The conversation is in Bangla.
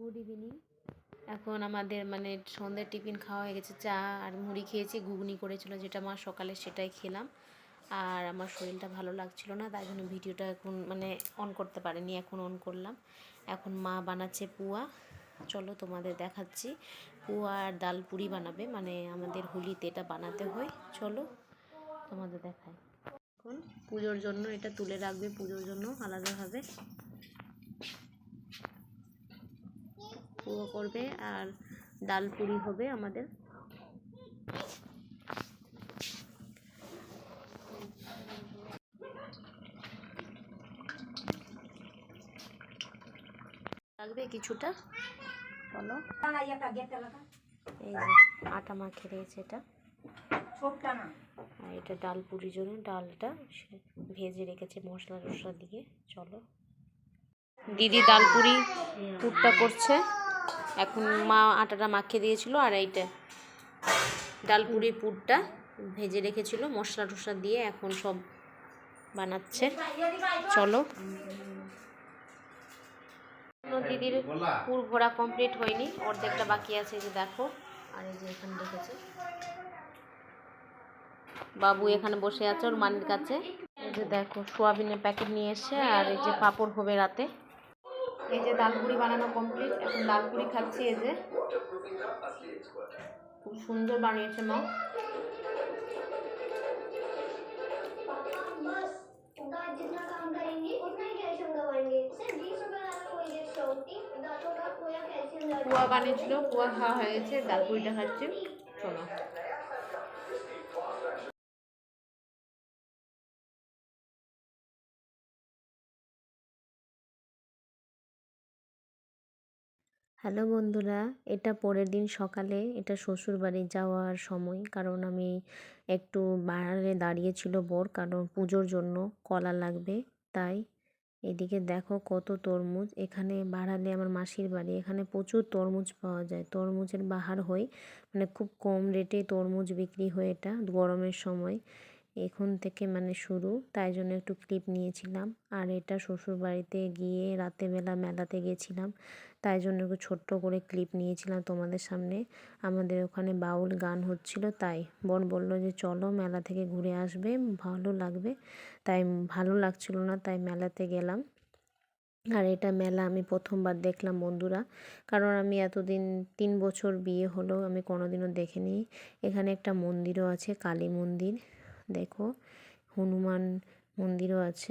গুড ইভিনিং এখন আমাদের মানে সন্ধ্যের টিফিন খাওয়া হয়ে গেছে, চা আর মুড়ি খেয়েছি, ঘুগনি করেছিল যেটা মা সকালে সেটাই খেলাম। আর আমার শরীরটা ভালো লাগছিল না, তাই জন্য ভিডিওটা এখন মানে অন করতে পারিনি, এখন অন করলাম। এখন মা বানাচ্ছে পুয়া। চলো তোমাদের দেখাচ্ছি। পুয়া আর ডাল পুরি বানাবে মানে আমাদের হোলিতে এটা বানাতে হয়। চলো তোমাদের দেখায় এখন পুজোর জন্য এটা তুলে রাখবে, পুজোর জন্য আলাদাভাবে। পুরো করবে আর ডাল পুরি হবে আমাদের। লাগবে কিছুটা? বলো। এই আটা মাখে রয়েছে এটা। আর এটা ডাল পুরির জন্য ডালটা ভেজে রেখেছে মশলা টশলা দিয়ে। চলো। দিদি ডাল পুরি পুরটা করছে। এখন মা আটাটা মাখিয়ে দিয়েছিল আর এইটা ডাল পুরির পুরটা ভেজে রেখেছিল মশলা টশলা দিয়ে এখন সব বানাচ্ছে। চলো। দিদির পুর ভরা কমপ্লিট হয়নি অর্ধেকটা বাকি আছে এই যে দেখো। আর এই যে এখানে দেখেছে? বাবু এখানে বসে আছে ওর মানির কাছে। এই যে দেখো সোয়াবিনের প্যাকেট নিয়ে এসছে আর এই যে পাপড় হবে রাতে। এই যে ডালপুরি বানানো কমপ্লিট এখন ডালপুরি খাচ্ছি এই যে। খুব সুন্দর বানিয়েছে মা। পোয়া বানিয়েছিল পোয়া খাওয়া হয়েছে ডালপুরিটা খাচ্ছে। হ্যালো বন্ধুরা, এটা পরের দিন সকালে এটা শ্বশুর বাড়ি যাওয়ার সময়। কারণ আমি একটু বাইরে দাঁড়িয়েছিল বর কারণ পুজোর জন্য কলা লাগবে, তাই এদিকে দেখো কত তরমুজ। এখানে বাড়ালে আমার মাসির বাড়ি, এখানে প্রচুর তরমুজ পাওয়া যায়। তরমুজের বাহার হয় মানে খুব কম রেটে তরমুজ বিক্রি হয় এটা গরমের সময়। এখন থেকে মানে শুরু। তাই জন্য একটু ক্লিপ নিয়েছিলাম। আর এটা শ্বশুর বাড়িতে গিয়ে রাতেরবেলা মেলাতে গেছিলাম। তাই জন্য একটু ছোট্ট করে ক্লিপ নিয়েছিলাম তোমাদের সামনে। আমাদের ওখানে বাউল গান হচ্ছিল তাই। বোন বলল যে, চলো মেলা থেকে ঘুরে আসবে, ভালো লাগবে। তাই ভালো লাগছিল না, তাই মেলাতে গেলাম। আর এটা মেলা আমি প্রথমবার দেখলাম বন্ধুরা। কারণ আমি এতদিন, তিন বছর বিয়ে হলো, আমি কোনোদিনও দেখিনি। এখানে একটা মন্দিরও আছে, কালী মন্দির। দেখো হনুমান মন্দিরও আছে।